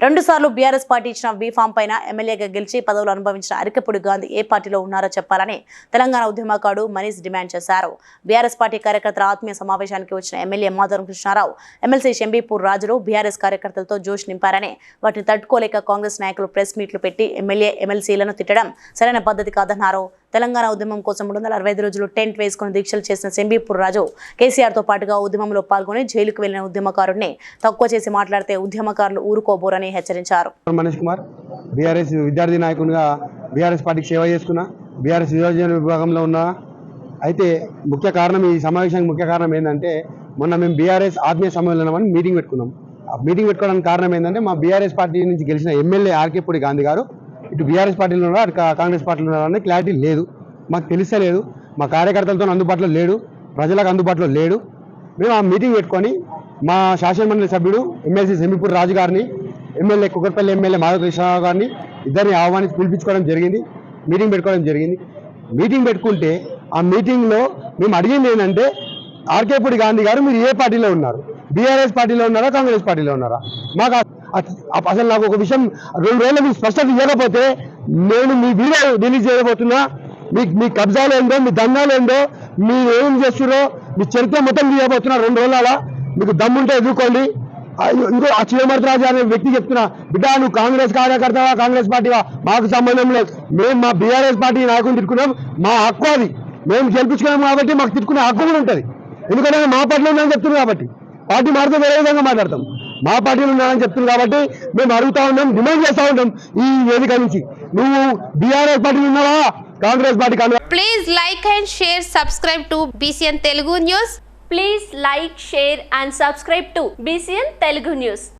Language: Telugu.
రెండుసార్లు బీఆర్ఎస్ పార్టీ ఇచ్చిన బీఫామ్ పైన ఎమ్మెల్యేగా గెలిచి పదవులు అనుభవించిన అరికపుడి గాంధీ ఏ పార్టీలో ఉన్నారో చెప్పాలని తెలంగాణ ఉద్యమకారుడు మనీష్ డిమాండ్ చేశారు. బీఆర్ఎస్ పార్టీ కార్యకర్తల ఆత్మీయ సమావేశానికి వచ్చిన ఎమ్మెల్యే మాధవరం కృష్ణారావు ఎమ్మెల్సీ షంబీపూర్ రాజులు బీఆర్ఎస్ కార్యకర్తలతో జోష్ నింపారని వాటిని తట్టుకోలేక కాంగ్రెస్ నాయకులు ప్రెస్ మీట్లు పెట్టి ఎమ్మెల్యే ఎమ్మెల్సీలను తిట్టడం సరైన పద్ధతి కాదన్నారు. తెలంగాణ ఉద్యమం కోసం మూడు వందల అరవై ఐదు రోజులు టెంట్ వేసుకుని దీక్షలు చేసిన సెంబీపూర్ రాజు కేసీఆర్తో పాటుగా ఉద్యమంలో పాల్గొని జైలుకు వెళ్ళిన ఉద్యమకారుడిని తక్కువ చేసి మాట్లాడితే ఉద్యమకారులు ఊరుకోబోరని హెచ్చరించారు. మనీష్ కుమార్ బీఆర్ఎస్ విద్యార్థి నాయకునిగా బీఆర్ఎస్ పార్టీకి సేవ చేసుకున్నా బీఆర్ఎస్ నియోజక విభాగంలో ఉన్నా. అయితే ముఖ్య కారణం ఈ సమావేశానికి ముఖ్య కారణం ఏంటంటే మొన్న మేము బీఆర్ఎస్ ఆత్మీయ సమ్మేళనం అని మీటింగ్ పెట్టుకున్నాం. ఆ మీటింగ్ పెట్టుకోవడానికి కారణం ఏంటంటే మా బీఆర్ఎస్ పార్టీ నుంచి గెలిచిన ఎమ్మెల్యే ఆర్కేపూడి గాంధీ గారు ఇటు బీఆర్ఎస్ పార్టీలో ఉన్నారు అటు కాంగ్రెస్ పార్టీలో ఉన్నారు అనే క్లారిటీ లేదు. మాకు తెలిసలేదు మా కార్యకర్తలతో అందుబాటులో లేడు. ప్రజలకు అందుబాటులో లేడు. మేము ఆ మీటింగ్ పెట్టుకొని మా శాసనమండలి సభ్యుడు ఎమ్మెల్సీ సెమిపూర్ రాజు గారిని ఎమ్మెల్యే కుక్కర్పల్లి ఎమ్మెల్యే మాధవకృష్ణరావు గారిని ఇద్దరిని ఆహ్వానించి పిలిపించుకోవడం జరిగింది. మీటింగ్ పెట్టుకోవడం జరిగింది. మీటింగ్ పెట్టుకుంటే ఆ మీటింగ్లో మేము అడిగింది ఏంటంటే ఆర్కేపూడి గాంధీ గారు మీరు ఏ పార్టీలో ఉన్నారు? బీఆర్ఎస్ పార్టీలో ఉన్నారా కాంగ్రెస్ పార్టీలో ఉన్నారా? మాకు అసలు నాకు ఒక విషయం రెండు రోజులు మీకు స్పష్టత ఇవ్వకపోతే నేను మీ వీడియో రిలీజ్ చేయబోతున్నా. మీ మీ కబ్జాలు ఏందో మీ దందాలు ఏందో మీరు ఏం చేస్తున్నారో మీ చరిత్ర మొత్తం తీయబోతున్నా రెండు రోజుల మీకు దమ్ముంటే ఎదుర్కోండి. ఇంకో ఆ చివమర్తరాజు అనే వ్యక్తి చెప్తున్నా బిడ్డ నువ్వు కాంగ్రెస్ కార్యకర్తవా కాంగ్రెస్ పార్టీవా? మాకు సంబంధం లేదు. మేము మా బీఆర్ఎస్ పార్టీ నాయకుని తిట్టుకున్నాం. మా హక్కు అది. మేము గెలిపించుకున్నాం కాబట్టి మాకు తిట్టుకునే హక్కు కూడా ఉంటుంది. ఎందుకంటే మా పార్టీలో ఉందని చెప్తున్నాం కాబట్టి. పార్టీ మారితే వేరే విధంగా మాట్లాడతాం. మా పార్టీలు ఉన్నారని చెప్తుంది కాబట్టి మేము అడుగుతా ఉన్నాం డిమాండ్ చేస్తా ఉన్నాం ఈ వేదిక నుంచి. నువ్వు బీఆర్ఎస్ పార్టీ ఉన్నావా? కాంగ్రెస్ పార్టీ కాదు please like and share subscribe to BCN Telugu news please like share and subscribe to BCN Telugu news